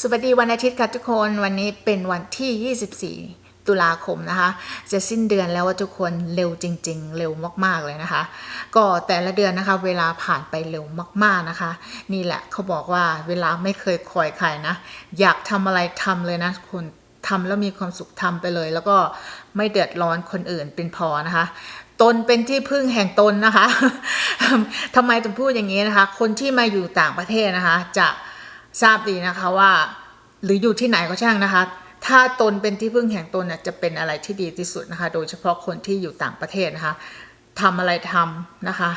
สวัสดีวันอาทิตย์ค่ะทุกคนวันนี้เป็นวันที่ 24 ตุลาคมนะคะ จะสิ้นเดือนแล้วว่าทุกคนเร็วจริง ๆ เร็วมากๆเลยนะคะ ก็แต่ละเดือนนะคะ เวลาผ่านไปเร็วมากๆนะคะ นี่แหละเขาบอกว่าเวลาไม่เคยคอยใครนะ อยากทำอะไรทำเลยนะคุณทำแล้วมีความสุขทำไปเลย แล้วก็ไม่เดือดร้อนคนอื่นเป็นพอนะคะตนเป็นที่พึ่งแห่งตนนะคะทำไมถึงพูดอย่างนี้นะคะ คนที่มาอยู่ต่างประเทศนะคะ จะ ทราบดีนะคะว่า หรืออยู่ที่ไหนก็ช่างนะคะ ถ้าตนเป็นที่พึ่งแห่งตนเนี่ยจะเป็นอะไรที่ดีที่สุดนะคะ โดยเฉพาะคนที่อยู่ต่างประเทศนะคะทำอะไรทำนะคะ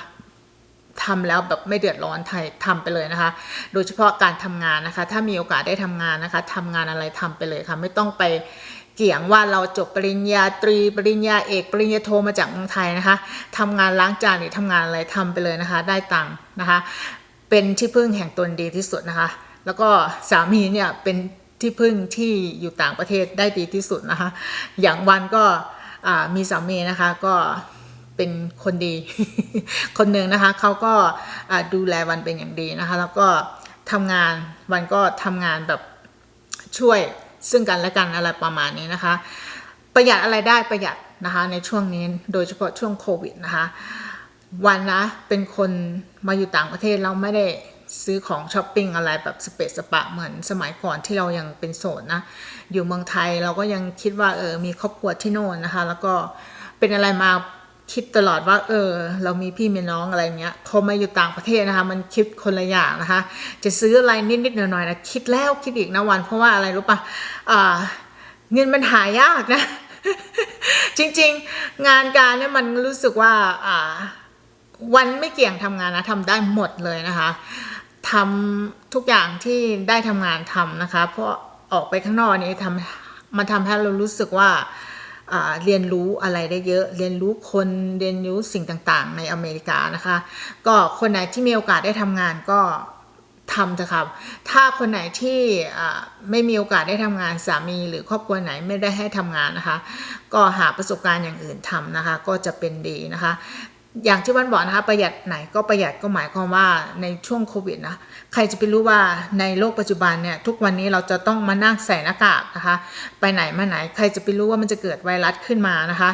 ทำแล้วแบบไม่เดือดร้อนไทยทำไปเลยนะคะ โดยเฉพาะการทำงานนะคะ ถ้ามีโอกาสได้ทำงานนะคะทำงานอะไรทำไปเลยค่ะ ไม่ต้องไปเกี่ยงว่าเราจบปริญญาตรีปริญญาเอกปริญญาโทมาจากเมืองไทยนะคะทำงานล้างจานหรือทำงานอะไรทำไปเลยนะคะ ได้ตังค์นะคะ เป็นที่พึ่งแห่งตนดีที่สุดนะคะ แล้วก็สามีเนี่ยเป็นที่พึ่งที่อยู่ต่างประเทศได้ดีที่สุดนะคะ อย่างวันก็มีสามีนะคะก็เป็นคนดีคนหนึ่งนะคะเขาก็ดูแลวันเป็นอย่างดีนะคะ แล้วก็ทำงานวันก็ทำงานแบบช่วยซึ่งกันและกันอะไรประมาณนี้นะคะ ประหยัดอะไรได้ประหยัดนะคะในช่วงนี้โดยเฉพาะช่วงโควิดนะคะ วันนะเป็นคนมาอยู่ต่างประเทศเราไม่ได้ ซื้อของช้อปปิ้งอะไรแบบสเปซสปะเหมือนสมัยก่อนที่เรายังเป็นโสดนะ อยู่เมืองไทยเราก็ยังคิดว่าเออมีครอบครัวที่โน่นนะคะ แล้วก็เป็นอะไรมาคิดตลอดว่าเออ เรามีพี่มีน้องอะไรเงี้ยพอมาอยู่ต่างประเทศนะคะ มันคิดคนละอย่างนะคะ จะซื้ออะไรนิดๆหน่อยๆนะคิดแล้วคิดอีกนะวัน เพราะว่าอะไรรู้ปะอ่าเงินมันหายากนะ จริงๆงานการเนี่ยมันรู้สึกว่าอ่าวันไม่เกี่ยงทำงานนะทำได้หมดเลยนะคะ ทำทุกอย่างที่ได้ทำงานทำนะคะ เพราะออกไปข้างนอกนี้ทำมันทำให้เรารู้สึกว่าเรียนรู้อะไรได้เยอะ เรียนรู้คนเรียนรู้สิ่งต่างๆ ในอเมริกานะคะ ก็คนไหนที่มีโอกาสได้ทำงานก็ทำเถอะครับถ้าคนไหนที่ไม่มีโอกาสได้ทำงานสามี หรือครอบครัวไหนไม่ได้ให้ทำงานนะคะ ก็หาประสบการณ์อย่างอื่นทำนะคะ ก็จะเป็นดีนะคะ อย่างที่วันบอกนะคะประหยัดไหนก็ประหยัดก็หมายความว่าในช่วงโควิดนะใครจะไปรู้ว่าในโลกปัจจุบันเนี่ยทุกวันนี้เราจะต้องมานั่งใส่หน้ากากนะคะ ไปไหนมาไหนใครจะไปรู้ว่ามันจะเกิดไวรัสขึ้นมานะคะ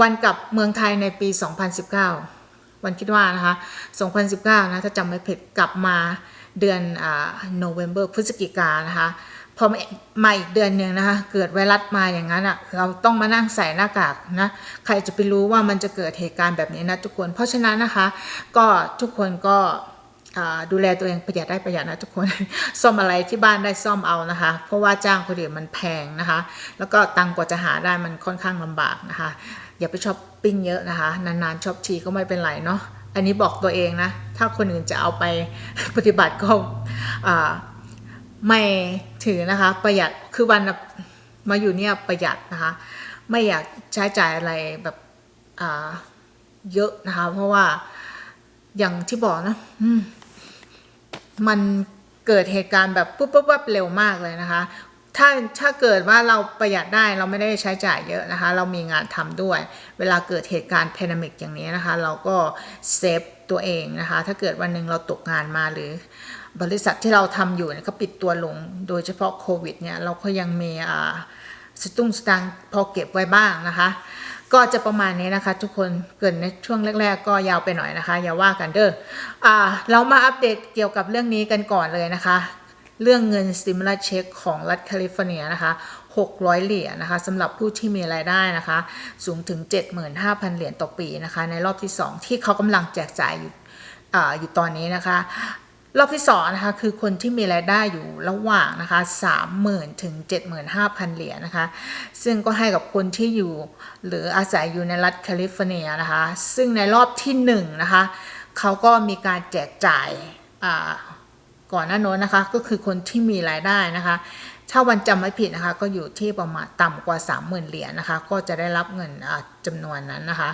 วันกลับเมืองไทยในปี 2019 วันคิดว่านะคะ 2019 นะถ้าจำไม่ผิดกลับมาเดือนอ่าโนเวม ber พฤศจิกานะคะ พอมาอีกเดือนหนึ่งนะคะ เกิดไวรัสมาอย่างนั้นอะ่ะ เราต้องมานั่งใส่หน้ากากนะ ใครจะไปรู้ว่ามันจะเกิดเหตุการณ์แบบนี้นะทุกคน เพราะฉะนั้นนะคะ ก็ทุกคนก็ดูแลตัวเองประหยัดได้ประหยัดนะทุกคน ซ่อมอะไรที่บ้านได้ซ่อมเอานะคะ เพราะว่าจ้างคนอื่นมันแพงนะคะ แล้วก็ตังกว่าจะหาได้มันค่อนข้างลำบากนะคะ อย่าไปช้อปปิ้งเยอะนะคะ นานๆช้อปทีก็ไม่เป็นไรเนาะ อันนี้บอกตัวเองนะ ถ้าคนอื่นจะเอาไปปฏิบัติก็ไม่ ถือนะคะ ประหยัดคือวันมาอยู่เนี่ยประหยัดนะคะ ไม่อยากใช้จ่ายอะไรแบบเยอะนะคะ เพราะว่าอย่างที่บอกนะมันเกิดเหตุการณ์แบบปุ๊บปุ๊บปั๊บเร็วมากเลยนะคะ ถ้าถ้าเกิดว่าเราประหยัดได้เราไม่ได้ใช้จ่ายเยอะนะคะ เรามีงานทำด้วย เวลาเกิดเหตุการณ์แพนดมิกอย่างนี้นะคะ เราก็เซฟ ตัวเองนะคะ ถ้าเกิดวันหนึ่งเราตกงานมาหรือบริษัทที่เราทำอยู่เนี่ยก็ปิดตัวลง โดยเฉพาะโควิดเนี่ยเราก็ยังมีอ่าสตุ้งสตางพอเก็บไว้บ้างนะคะ ก็จะประมาณนี้นะคะ ทุกคนเกินในช่วงแรก ๆ ก็ยาวไปหน่อยนะคะ อย่าว่ากันเด้ออ่าเรามาอัปเดตเกี่ยวกับเรื่องนี้กันก่อนเลยนะคะ เรื่องเงินสติม u l ล s เช็คของรัฐแคลิฟอร์เนียนะคะ 600 เหรียญนะคะสำหรับผู้ที่มีรายได้นะคะ สูงถึง 75,000 เหรียญต่อปีนะคะ ในรอบที่ 2 ที่เขากำลังแจกจ่ายอยู่ออยู่ตอนนี้นะคะรอบที่สองนะคะคือคนที่มีรายได้อยู่ระหว่างนะคะ30,000ถึง75,000 เหรียญนะคะ ซึ่งก็ให้กับคนที่อยู่หรืออาศัยอยู่ในรัฐแคลิฟอร์เนียนะคะ ซึ่งในรอบที่หนึ่งนะคะเขาก็มีการแจกจ่ายอ่า ก่อนหน้าโน้นนะคะ ก็คือคนที่มีรายได้นะคะถ้าวันจำไม่ผิดนะคะ ก็อยู่ที่ประมาณต่ำกว่า 30,000 เหรียญนะคะ ก็จะได้รับเงินจำนวนนั้นนะคะ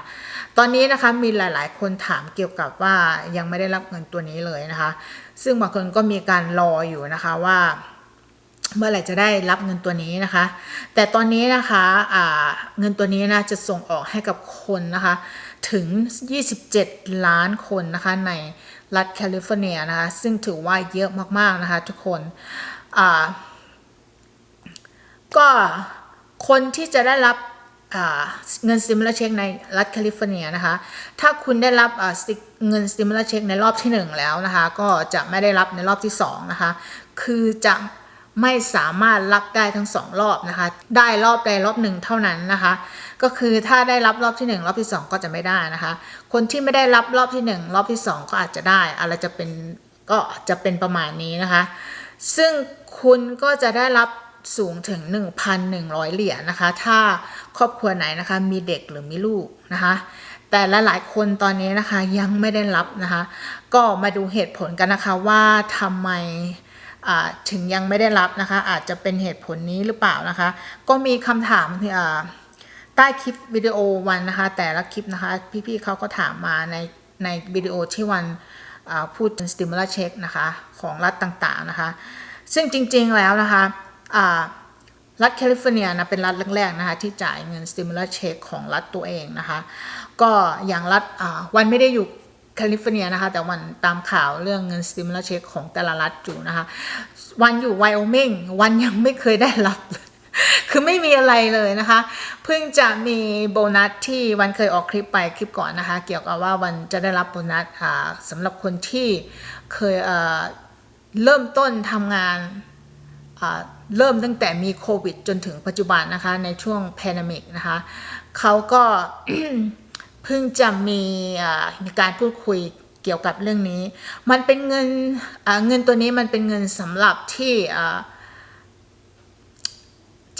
ตอนนี้นะคะมีหลาย ๆ คนถามเกี่ยวกับว่ายังไม่ได้รับเงินตัวนี้เลยนะคะ ซึ่งบางคนก็มีการรออยู่นะคะว่า เมื่อไหร่จะได้รับเงินตัวนี้นะคะ แต่ตอนนี้นะคะเงินตัวนี้นะจะส่งออกให้กับคนนะคะ ถึง 27 ล้านคนนะคะใน รัฐแคลิฟอร์เนียนะคะซึ่งถือว่าเยอะมากๆนะคะทุกคนก็คนที่จะได้รับเงินสติมูลเช็คในรัฐแคลิฟอร์เนียนะคะ ถ้าคุณได้รับเงินสติมูลเช็คในรอบที่ 1 แล้วนะคะ ก็จะไม่ได้รับในรอบที่2นะคะ คือจะ ไม่สามารถรับได้ทั้งสองรอบนะคะ ได้รอบใดรอบหนึ่งเท่านั้นนะคะ ก็คือถ้าได้รับรอบที่ 1 รอบที่ 2 ก็จะไม่ได้นะคะ คนที่ไม่ได้รับรอบที่ 1 รอบที่ 2 ก็อาจจะได้ อะไรจะเป็นก็จะเป็นประมาณนี้นะคะ ซึ่งคุณก็จะได้รับสูงถึง 1,100 เหรียญนะคะ ถ้าครอบครัวไหนนะคะ มีเด็กหรือมีลูกนะคะ แต่ละหลายคนตอนนี้นะคะยังไม่ได้รับนะคะ ก็มาดูเหตุผลกันนะคะว่าทำไม ถึงยังไม่ได้รับนะคะ อาจจะเป็นเหตุผลนี้หรือเปล่านะคะ ก็มีคำถามที่ใต้คลิปวิดีโอวันนะคะ แต่ละคลิปนะคะ พี่ๆเขาก็ถามมาในในวิดีโอที่วันพูดถึง stimulus check นะคะ ของรัฐต่างๆนะคะ ซึ่งจริงๆแล้วนะคะรัฐแคลิฟอร์เนียนะเป็นรัฐแรกๆนะคะที่จ่ายเงิน stimulus check ของรัฐตัวเองนะคะ ก็อย่างรัฐวันไม่ได้อยู่ แคลิฟอร์เนียนะคะ แต่วันตามข่าวเรื่องเงิน stimulus check ของแต่ละรัฐอยู่นะคะ วันอยู่ไวโอมิงวันยังไม่เคยได้รับคือไม่มีอะไรเลยนะคะ เพิ่งจะมีโบนัสที่วันเคยออกคลิปไปคลิปก่อนนะคะ เกี่ยวกับว่าวันจะได้รับโบนัสอ่าสำหรับคนที่เคยเเริ่มต้นทำงานเริ่มตั้งแต่มีโควิดจนถึงปัจจุบันนะคะ ในช่วงแพนดมิกนะคะเขาก็ เพิ่งจะมีมีการพูดคุยเกี่ยวกับเรื่องนี้ มันเป็นเงินเงินตัวนี้มันเป็นเงินสำหรับที่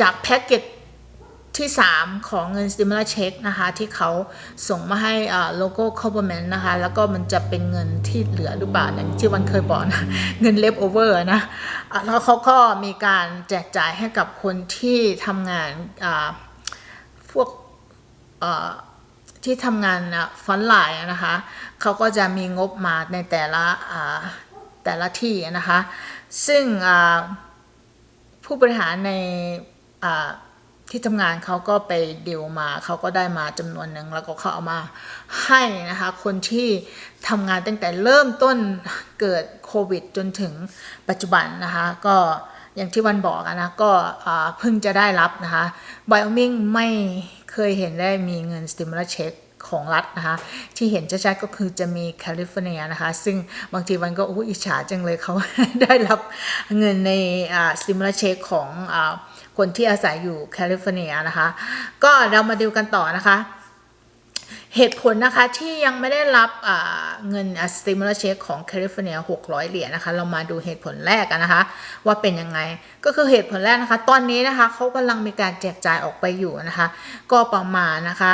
จากแพ็กเกจที่ 3 ของเงิน stimulus check นะคะ ที่เขาส่งมาให้อ่า local government นะคะ แล้วก็มันจะเป็นเงินที่เหลือหรือเปล่าอย่างที่วันเคยบอกนะ เงิน left over นะอะแล้วเขาก็มีการแจกจ่ายให้กับคนที่ทำงานพวก ที่ทำงานฟอนไลน์นะคะเขาก็จะมีงบมาในแต่ละแต่ละที่นะคะ ซึ่งผู้บริหารในที่ทำงานเขาก็ไปดีลมาเขาก็ได้มาจำนวนหนึ่งแล้วก็เขาเอามาให้นะคะคนที่ทำงานตั้งแต่เริ่มต้นเกิดโควิดจนถึงปัจจุบันนะคะก็ อย่างที่วันบอกอะนะก็เพิ่งจะได้รับนะคะไบโอมิงไม่เคยเห็นได้มีเงิน stimulus check ของรัฐนะคะ ที่เห็นชัดๆก็คือจะมีแคลิฟอร์เนียนะคะ ซึ่งบางทีวันก็อู้อิจฉาจังเลยเขาได้รับเงินในอ่า stimulus check ของอคนที่อาศัยอยู่แคลิฟอร์เนียนะคะ ก็เรามาดูกันต่อนะคะ เหตุผลนะคะที่ยังไม่ได้รับเงิน stimulus check ของแคลิฟอร์เนีย600 เหรียญนะคะ เรามาดูเหตุผลแรกกันนะคะ ว่าเป็นยังไงก็คือเหตุผลแรกนะคะ ตอนนี้นะคะเขากำลังมีการแจกจ่ายออกไปอยู่นะคะ ก็ประมาณนะคะ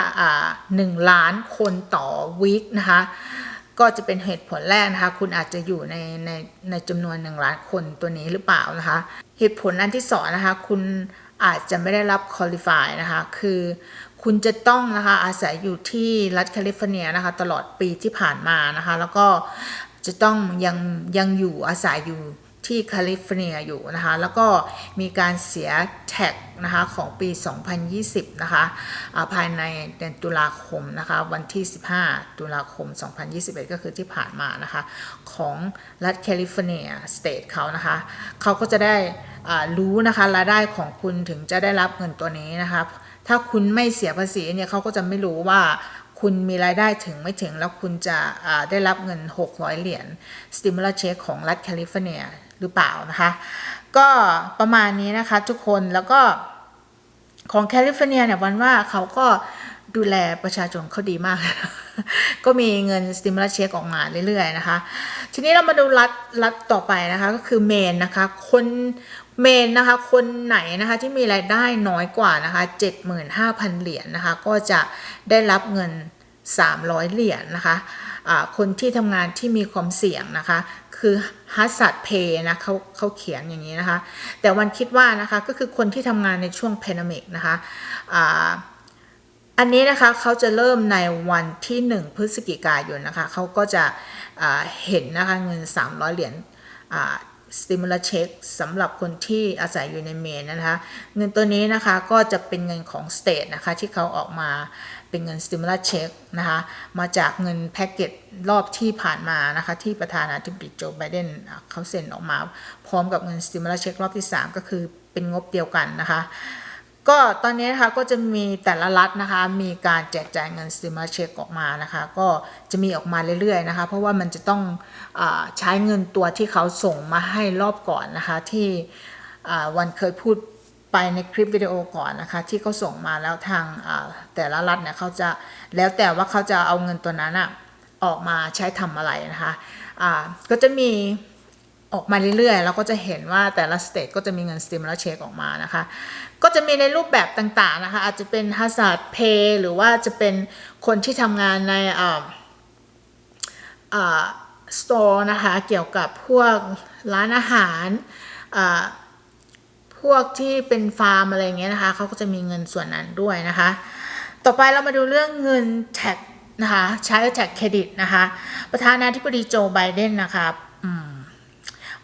หนึ่งล้านคนต่อวีคนะคะ ก็จะเป็นเหตุผลแรกนะคะ คุณอาจจะอยู่ในในในจำนวนหนึ่งล้านคนตัวนี้หรือเปล่านะคะ เหตุผลอันที่สองนะคะ คุณอาจจะไม่ได้รับคุริฟายนะคะ คือ คุณจะต้องนะคะอาศัยอยู่ที่รัฐแคลิฟอร์เนียนะคะตลอดปีที่ผ่านมานะคะแล้วก็จะต้องยังยังอยู่อาศัยอยู่ที่แคลิฟอร์เนียอยู่นะคะแล้วก็มีการเสียแท็กนะคะของปี 2020 นะคะภายในเดือนตุลาคมนะคะวันที่ 15 ตุลาคม 2021 ก็คือที่ผ่านมานะคะของรัฐแคลิฟอร์เนียสเตทเขานะคะเขาก็จะได้รู้นะคะรายได้ของคุณถึงจะได้รับเงินตัวนี้นะคะ ถ้าคุณไม่เสียภาษีเนี่ยเขาก็จะไม่รู้ว่าคุณมีรายได้ถึงไม่ถึงแล้วคุณจะอ่าได้รับเงิน 600 เหรียญ stimulus check ของรัฐแคลิฟอร์เนียหรือเปล่านะคะ ก็ประมาณนี้นะคะทุกคนแล้วก็ของแคลิฟอร์เนียเนี่ยวันว่าเขาก็ดูแลประชาชนเขาดีมาก ก็มีเงิน stimulus check ออกมาเรื่อยๆนะคะ ทีนี้เรามาดูรัฐรัฐต่อไปนะคะ ก็คือเมนนะคะ คน เมนนะคะคนไหนนะคะที่มีรายได้น้อยกว่านะคะ75,000 เหรียญนะคะก็จะได้รับเงิน 300 เหรียญนะคะคนที่ทำงานที่มีความเสี่ยงนะคะ คือฮัสซัดเพย์นะเขาเขาเขียนอย่างนี้นะคะ แต่วันคิดว่านะคะก็คือคนที่ทำงานในช่วงแพนดมิกนะคะอันนี้นะคะเขาจะเริ่มในวันที่ 1 พฤศจิกายนนะคะเขาก็จะอ่าเห็นนะคะเงิน 300 เหรียญ stimulus check สำหรับคนที่อาศัยอยู่ในเมนนะคะ เงินตัวนี้นะคะก็จะเป็นเงินของ state นะคะที่เขาออกมาเป็นเงิน stimulus check นะคะมาจากเงินแพ็กเกจรอบที่ผ่านมานะคะที่ประธานาธิบดีโจไบเดนเขาเซ็นออกมา พร้อมกับเงิน stimulus check รอบที่ 3 ก็คือเป็นงบเดียวกันนะคะ ก็ตอนนี้นะคะก็จะมีแต่ละรัฐนะคะ มีการแจกจ่ายเงิน stimulus check ออกมานะคะ ก็จะมีออกมาเรื่อยๆนะคะ เพราะว่ามันจะต้องอใช้เงินตัวที่เขาส่งมาให้รอบก่อนนะคะ ที่วันเคยพูดไปในคลิปวิดีโอก่อนนะคะ ที่เขาส่งมาแล้วทางแต่ละรัฐเนี่ยเขาจะแล้วแต่ว่าเขาจะเอาเงินตัวนั้นอะออกมาใช้ทำอะไรนะคะอ่าก็จะมี ออกมาเรื่อยๆ เราก็จะเห็นว่าแต่ละสเตทก็จะมีเงิน stimulus check ออกมานะคะ ก็จะมีในรูปแบบต่างๆนะคะ อาจจะเป็น hazard pay หรือว่าจะเป็นคนที่ทำงานในอ่าอ่า store นะคะ เกี่ยวกับพวกร้านอาหารอ่าพวกที่เป็นฟาร์มอะไรเงี้ยนะคะเขาก็จะมีเงินส่วนนั้นด้วยนะคะ ต่อไปเรามาดูเรื่องเงินแท็กนะคะ ใช้แท็กเครดิตนะคะ ประธานาธิบดีโจไบเดนนะคะอืม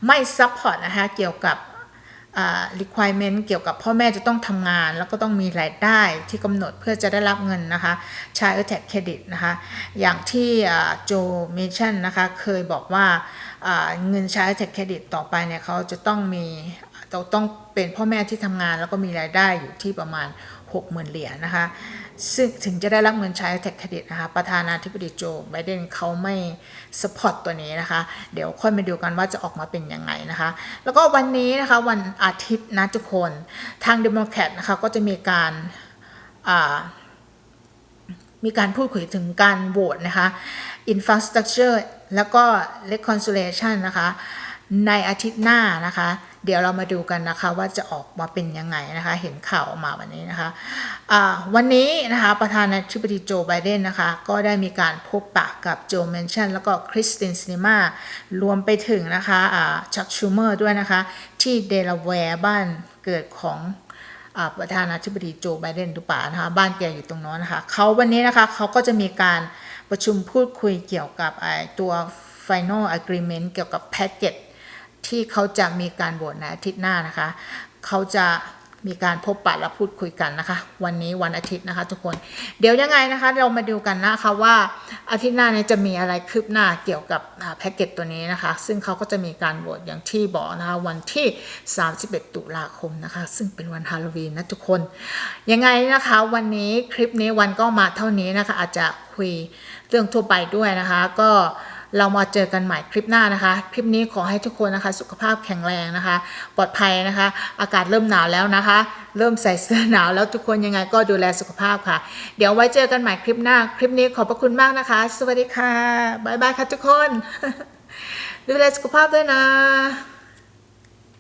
ไม่ซัพพอร์ตนะคะเกี่ยวกับ requirement เกี่ยวกับพ่อแม่จะต้องทำงาน แล้วก็ต้องมีรายได้ที่กำหนดเพื่อจะได้รับเงินนะคะใช้ a t เครดิตนะคะอย่างที่โจเมชันนะคะเคยบอกว่าเงินใช้ a t เครดิตต่อไปเนี่ยเขาจะต้องมีต้องเป็นพ่อแม่ที่ทำงานแล้วก็มีรายได้อยู่ที่ประมาณ 60,000 เหรียญนะคะ ซึ่งถึงจะได้รับเงินใช้แท็กเครดิตนะคะ ประธานาธิบดีโจไบเดนเขาไม่สปอร์ตตัวนี้นะคะ เดี๋ยวค่อยมาดูกันว่าจะออกมาเป็นยังไงนะคะ แล้วก็วันนี้นะคะวันอาทิตย์นะทุกคน ทางเดโมแครตนะคะก็จะมีการมีการพูดคุยถึงการโหวตนะคะ infrastructure แล้วก็ reconciliation นะคะ ในอาทิตย์หน้านะคะ เดี๋ยวเรามาดูกันนะคะว่าจะออกมาเป็นยังไงนะคะ เห็นข่าวออกมาวันนี้นะคะะวันนี้นะคะประธานาธิบดีโจไบเดนนะคะ ก็ได้มีการพบปะกับโจเมนชันแล้วก็คริสตินซินิมารวมไปถึงนะคะชักชูเมอร์ด้วยนะคะ ที่เดลาแวร์บ้านเกิดของอประธานาธิบดีโจไบเดนหรือเปล่านะคะบ้านแกอยู่ตรงโน้นนะคะเขาวันนี้นะคะเขาก็จะมีการประชุมพูดคุยเกี่ยวกับตัว final agreement เกี่ยวกับแพ็กเกจ ที่เขาจะมีการโหวตในอาทิตย์หน้านะคะ เขาจะมีการพบปะและพูดคุยกันนะคะ วันนี้วันอาทิตย์นะคะ ทุกคนเดี๋ยวยังไงนะคะ เรามาดูกันนะคะว่าอาทิตย์หน้าเนี้จะมีอะไรคืบหน้าเกี่ยวกับแพ็กเกจตัวนี้นะคะ ซึ่งเขาก็จะมีการโหวตอย่างที่บอกนะคะวันที่ 31 ตุลาคมนะคะ ซึ่งเป็นวันฮาโลวีนนะทุกคน ยังไงนะคะ วันนี้คลิปนี้วันก็มาเท่านี้นะคะ อาจจะคุยเรื่องทั่วไปด้วยนะคะ ก็ เรามาเจอกันใหม่คลิปหน้านะคะ คลิปนี้ขอให้ทุกคนนะคะ สุขภาพแข็งแรงนะคะ ปลอดภัยนะคะ อากาศเริ่มหนาวแล้วนะคะ เริ่มใส่เสื้อหนาวแล้วทุกคนยังไงก็ดูแลสุขภาพค่ะ เดี๋ยวไว้เจอกันใหม่คลิปหน้า คลิปนี้ขอบพระคุณมากนะคะ สวัสดีค่ะบ๊ายบายค่ะทุกคน ดูแลสุขภาพด้วยนะ